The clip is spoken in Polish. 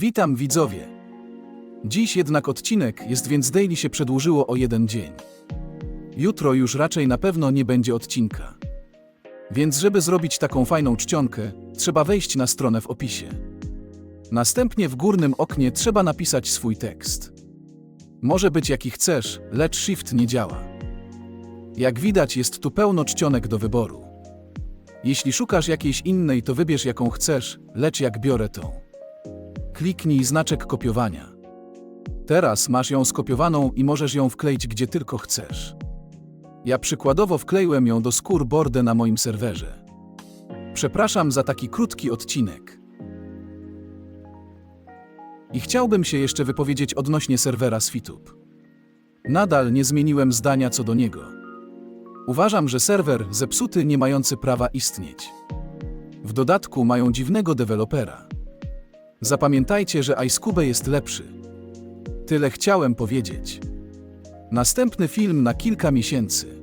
Witam widzowie. Dziś jednak odcinek jest, więc daily się przedłużyło o jeden dzień. Jutro już raczej na pewno nie będzie odcinka. Więc żeby zrobić taką fajną czcionkę, trzeba wejść na stronę w opisie. Następnie w górnym oknie trzeba napisać swój tekst. Może być jaki chcesz, lecz shift nie działa. Jak widać jest tu pełno czcionek do wyboru. Jeśli szukasz jakiejś innej, to wybierz jaką chcesz, lecz jak biorę tą. Kliknij znaczek kopiowania. Teraz masz ją skopiowaną i możesz ją wkleić gdzie tylko chcesz. Ja przykładowo wkleiłem ją do skórbordę na moim serwerze. Przepraszam za taki krótki odcinek. I chciałbym się jeszcze wypowiedzieć odnośnie serwera Svitub. Nadal nie zmieniłem zdania co do niego. Uważam, że serwer zepsuty, nie mający prawa istnieć. W dodatku mają dziwnego dewelopera. Zapamiętajcie, że iScube jest lepszy. Tyle chciałem powiedzieć. Następny film na kilka miesięcy.